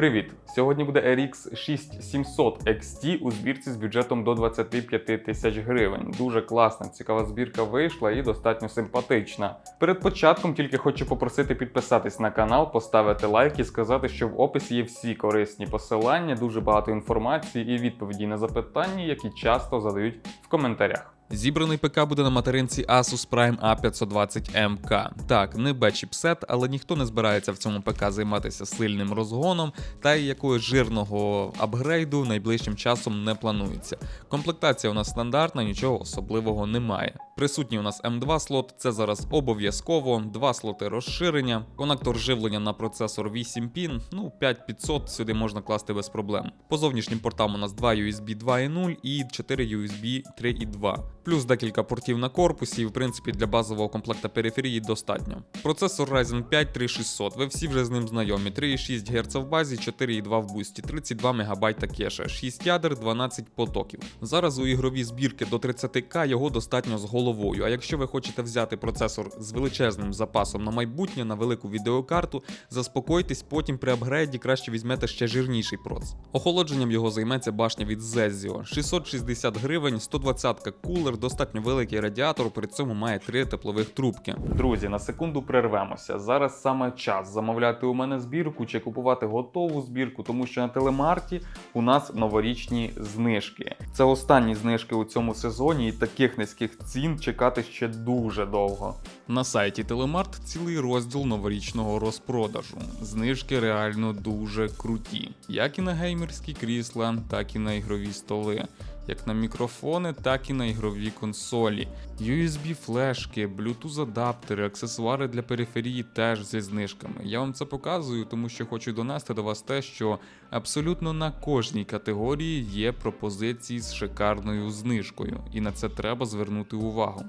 Привіт! Сьогодні буде RX 6700 XT у збірці з бюджетом до 25 тисяч гривень. Дуже класна, цікава збірка вийшла і достатньо симпатична. Перед початком тільки хочу попросити підписатись на канал, поставити лайк і сказати, що в описі є всі корисні посилання, дуже багато інформації і відповіді на запитання, які часто задають в коментарях. Зібраний ПК буде на материнці Asus Prime A520MK. Так, не B-чіпсет, але ніхто не збирається в цьому ПК займатися сильним розгоном, та й якогось жирного апгрейду найближчим часом не планується. Комплектація у нас стандартна, нічого особливого немає. Присутній у нас M2 слот, це зараз обов'язково, два слоти розширення, конектор живлення на процесор 8 пін, ну 5500 сюди можна класти без проблем. По зовнішнім портам у нас 2 USB 2.0 і 4 USB 3.2. Плюс декілька портів на корпусі, і в принципі для базового комплекта периферії достатньо. Процесор Ryzen 5 3600, ви всі вже з ним знайомі. 3,6 Гц в базі, 4,2 в бусті, 32 МБ кеша, 6 ядер, 12 потоків. Зараз у ігрові збірки до 30к його достатньо з головою. А якщо ви хочете взяти процесор з величезним запасом на майбутнє, на велику відеокарту, заспокойтесь, потім при апгрейді краще візьмете ще жирніший проц. Охолодженням його займеться башня від Zezio. 660 гривень, 120 кулер, достатньо великий радіатор, при цьому має три теплових трубки. Друзі, на секунду прервемося. Зараз саме час замовляти у мене збірку чи купувати готову збірку, тому що на телемарті у нас новорічні знижки. Це останні знижки у цьому сезоні, і таких низьких цін чекати ще дуже довго. На сайті Телемарт цілий розділ новорічного розпродажу. Знижки реально дуже круті, як і на геймерські крісла, так і на ігрові столи, як на мікрофони, так і на ігрові консолі. USB флешки, Bluetooth адаптери, аксесуари для периферії теж зі знижками. Я вам це показую, тому що хочу донести до вас те, що абсолютно на кожній категорії є пропозиції з шикарною знижкою, і на це треба звернути увагу.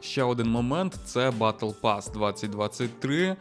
Ще один момент це Battle Pass 2023.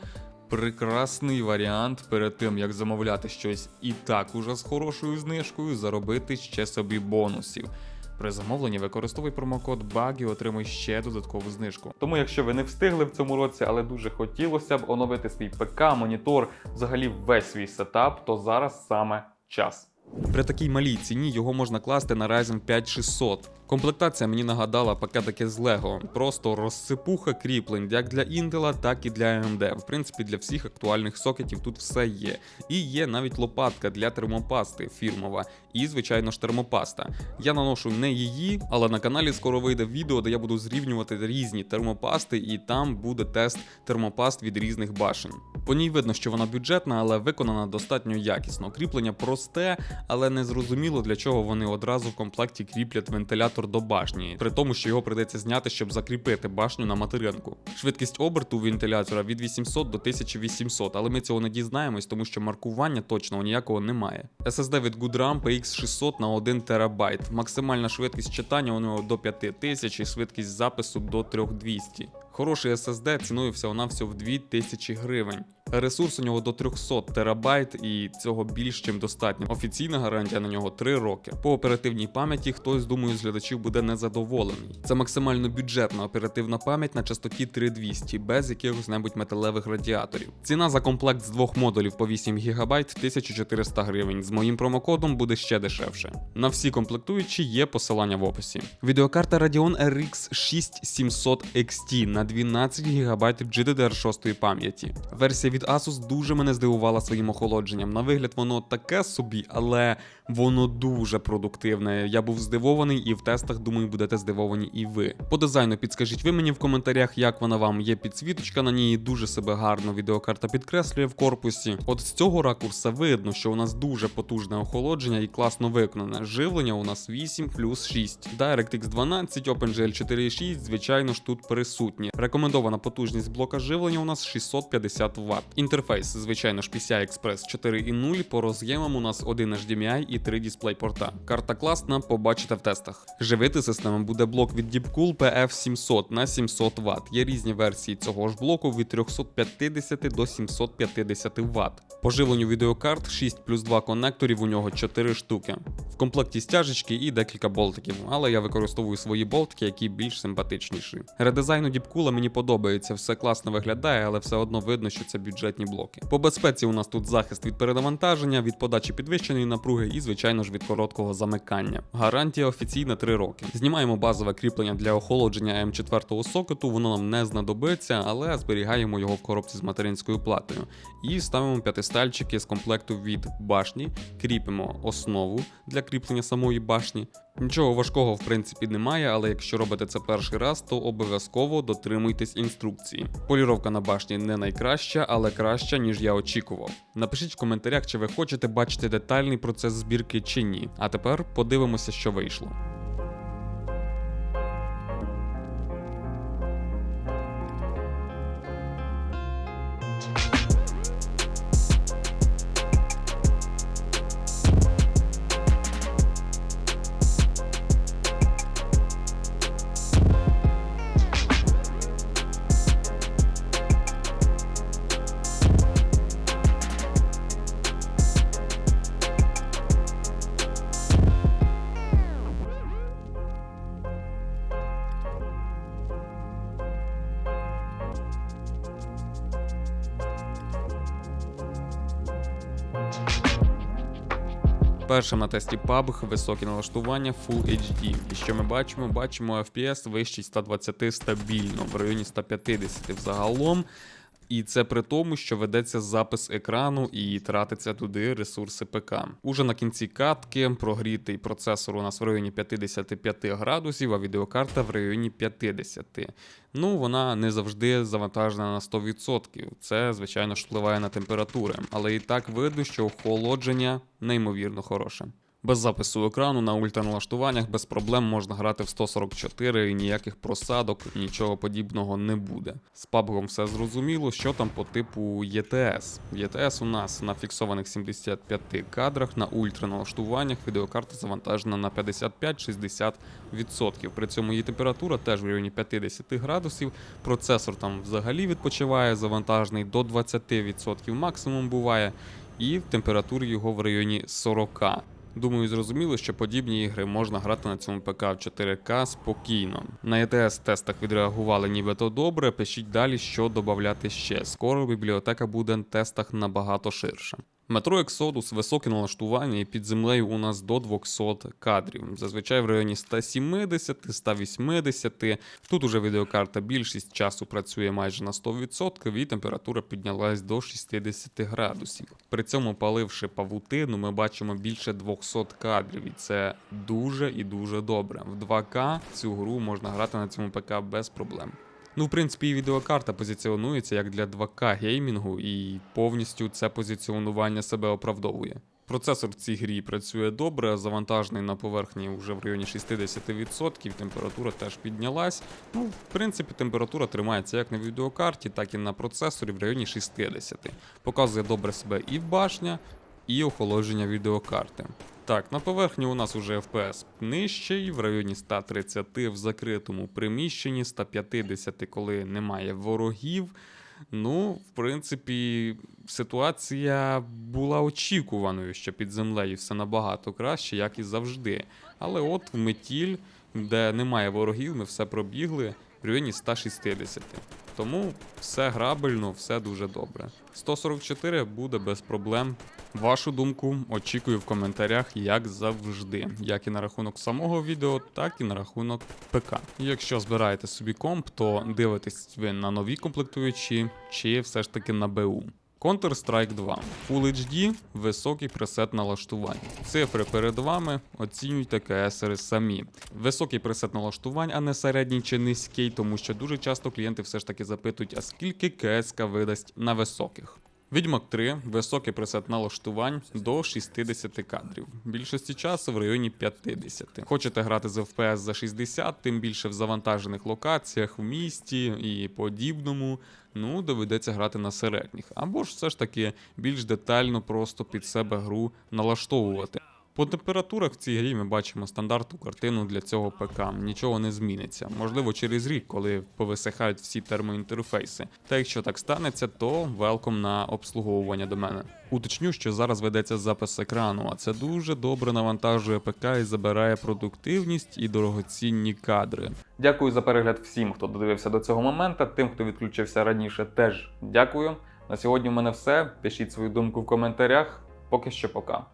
Прекрасний варіант перед тим, як замовляти щось і так уже з хорошою знижкою, заробити ще собі бонусів. При замовленні використовуй промокод BUG і отримуй ще додаткову знижку. Тому, якщо ви не встигли в цьому році, але дуже хотілося б оновити свій ПК, монітор, взагалі весь свій сетап, то зараз саме час. При такій малій ціні його можна класти на Ryzen 5600. Комплектація мені нагадала пакетики з Lego. Просто розсипуха кріплень як для Intel, так і для AMD. В принципі, для всіх актуальних сокетів тут все є. І є навіть лопатка для термопасти фірмова. І, звичайно ж, термопаста. Я наношу не її, але на каналі скоро вийде відео, де я буду зрівнювати різні термопасти, і там буде тест термопаст від різних башень. По ній видно, що вона бюджетна, але виконана достатньо якісно. Кріплення просте, але не зрозуміло для чого вони одразу в комплекті кріплять вентилятор до башні, при тому, що його придеться зняти, щоб закріпити башню на материнку. Швидкість оберту вентилятора від 800 до 1800, але ми цього не дізнаємось, тому що маркування точного ніякого немає. SSD від Goodram PX600 на 1 ТБ. Максимальна швидкість читання у нього до 5000 і швидкість запису до 3200. Хороший SSD ціною всього-навсього в 2000 гривень. Ресурс у нього до 300 терабайт, і цього більш чим достатньо. Офіційна гарантія на нього 3 роки. По оперативній пам'яті хтось, думаю, з глядачів буде незадоволений. Це максимально бюджетна оперативна пам'ять на частоті 3200, без якихось небудь металевих радіаторів. Ціна за комплект з двох модулів по 8 ГБ 1400 гривень. З моїм промокодом буде ще дешевше. На всі комплектуючі є посилання в описі. Відеокарта Radeon RX 6700 XT на 12 ГБ GDDR6 пам'яті. Версія від Asus дуже мене здивувала своїм охолодженням. На вигляд воно таке собі, але воно дуже продуктивне. Я був здивований, і в тестах, думаю, будете здивовані і ви. По дизайну підскажіть ви мені в коментарях, як вона вам є підсвіточка на ній, дуже себе гарно відеокарта підкреслює в корпусі. От з цього ракурса видно, що у нас дуже потужне охолодження і класно виконане. Живлення у нас 8 плюс 6. DirectX 12, OpenGL 4.6, звичайно ж тут присутні. Рекомендована потужність блока живлення у нас 650 Вт. Інтерфейс, звичайно ж, PCI Express 4.0, по роз'ємам у нас один HDMI і 3 дисплей-порта. Карта класна, побачите в тестах. Живити систему буде блок від Deepcool PF700 на 700 Вт. Є різні версії цього ж блоку від 350 до 750 Вт. По живленню відеокарт 6 плюс 2 конекторів у нього 4 штуки. В комплекті стяжечки і декілька болтиків, але я використовую свої болтики, які більш симпатичніші. Редизайн у діпкула мені подобається, все класно виглядає, але все одно видно, що це бюджетні блоки. По безпеці у нас тут захист від перенавантаження, від подачі підвищеної напруги і, звичайно ж, від короткого замикання. Гарантія офіційна 3 роки. Знімаємо базове кріплення для охолодження М4 сокету, воно нам не знадобиться, але зберігаємо його в коробці з материнською платою. І ставимо п'ятистальчики з комплекту від башні, кріпимо основу для кріплення самої башні. Нічого важкого в принципі немає, але якщо робите це перший раз, то обов'язково дотримуйтесь інструкції. Поліровка на башні не найкраща, але краща, ніж я очікував. Напишіть в коментарях, чи ви хочете бачити детальний процес збірки чи ні. А тепер подивимося, що вийшло. Першим на тесті PUBG високі налаштування Full HD. І що ми бачимо? Бачимо FPS вищий 120 стабільно, в районі 150 взагалом. І це при тому, що ведеться запис екрану і тратиться туди ресурси ПК. Уже на кінці катки прогрітий процесор у нас в районі 55 градусів, а відеокарта в районі 50. Ну, вона не завжди завантажена на 100%. Це, звичайно ж, впливає на температури, але і так видно, що охолодження неймовірно хороше. Без запису екрану на ультраналаштуваннях без проблем можна грати в 144 і ніяких просадок, нічого подібного не буде. З PUBG все зрозуміло, що там по типу ETS. ETS у нас на фіксованих 75 кадрах, на ультраналаштуваннях відеокарта завантажена на 55-60%. При цьому її температура теж в районі 50 градусів. Процесор там взагалі відпочиває, завантажений до 20% максимум буває, і температура його в районі 40. Думаю, зрозуміло, що подібні ігри можна грати на цьому ПК в 4К спокійно. На ETS тестах відреагували нібито добре. Пишіть далі, що додати ще. Скоро бібліотека буде на тестах набагато ширша. Метро Exodus високе налаштування і під землею у нас до 200 кадрів. Зазвичай в районі 170-180. Тут уже відеокарта більшість часу працює майже на 100% і температура піднялась до 60 градусів. При цьому паливши павутину, ми бачимо більше 200 кадрів, і це дуже і дуже добре. В 2К цю гру можна грати на цьому ПК без проблем. Ну, в принципі, і відеокарта позиціонується як для 2К геймінгу, і повністю це позиціонування себе оправдовує. Процесор в цій грі працює добре, завантажений на поверхні вже в районі 60%, температура теж піднялась. Ну, в принципі, температура тримається як на відеокарті, так і на процесорі в районі 60%. Показує добре себе і башня, і охолодження відеокарти. Так, на поверхні у нас уже FPS нижчий, в районі 130 в закритому приміщенні, 150, коли немає ворогів. Ну, в принципі, ситуація була очікуваною, що під землею все набагато краще, як і завжди. Але от в метіль, де немає ворогів, ми все пробігли в районі 160. Тому все грабельно, все дуже добре. 144 буде без проблем. Вашу думку очікую в коментарях, як завжди, як і на рахунок самого відео, так і на рахунок ПК. Якщо збираєте собі комп, то дивитесь ви на нові комплектуючі чи все ж таки на БУ. Counter-Strike 2. Full HD, високий пресет налаштувань. Цифри перед вами, оцінюйте КСР самі. Високий пресет налаштувань, а не середній чи низький, тому що дуже часто клієнти все ж таки запитують, а скільки КСК видасть на високих. Відьмак 3, високий пресет налаштувань до 60 кадрів. Більшості часу в районі 50. Хочете грати з FPS за 60, тим більше в завантажених локаціях в місті і подібному. Ну, доведеться грати на середніх. Або ж все ж таки більш детально просто під себе гру налаштовувати. По температурах в цій грі ми бачимо стандартну картину для цього ПК. Нічого не зміниться. Можливо, через рік, коли повисихають всі термоінтерфейси. Та якщо так станеться, то велком на обслуговування до мене. Уточню, що зараз ведеться запис екрану, а це дуже добре навантажує ПК і забирає продуктивність і дорогоцінні кадри. Дякую за перегляд всім, хто додивився до цього моменту. Тим, хто відключився раніше, теж дякую. На сьогодні в мене все. Пишіть свою думку в коментарях. Поки що пока.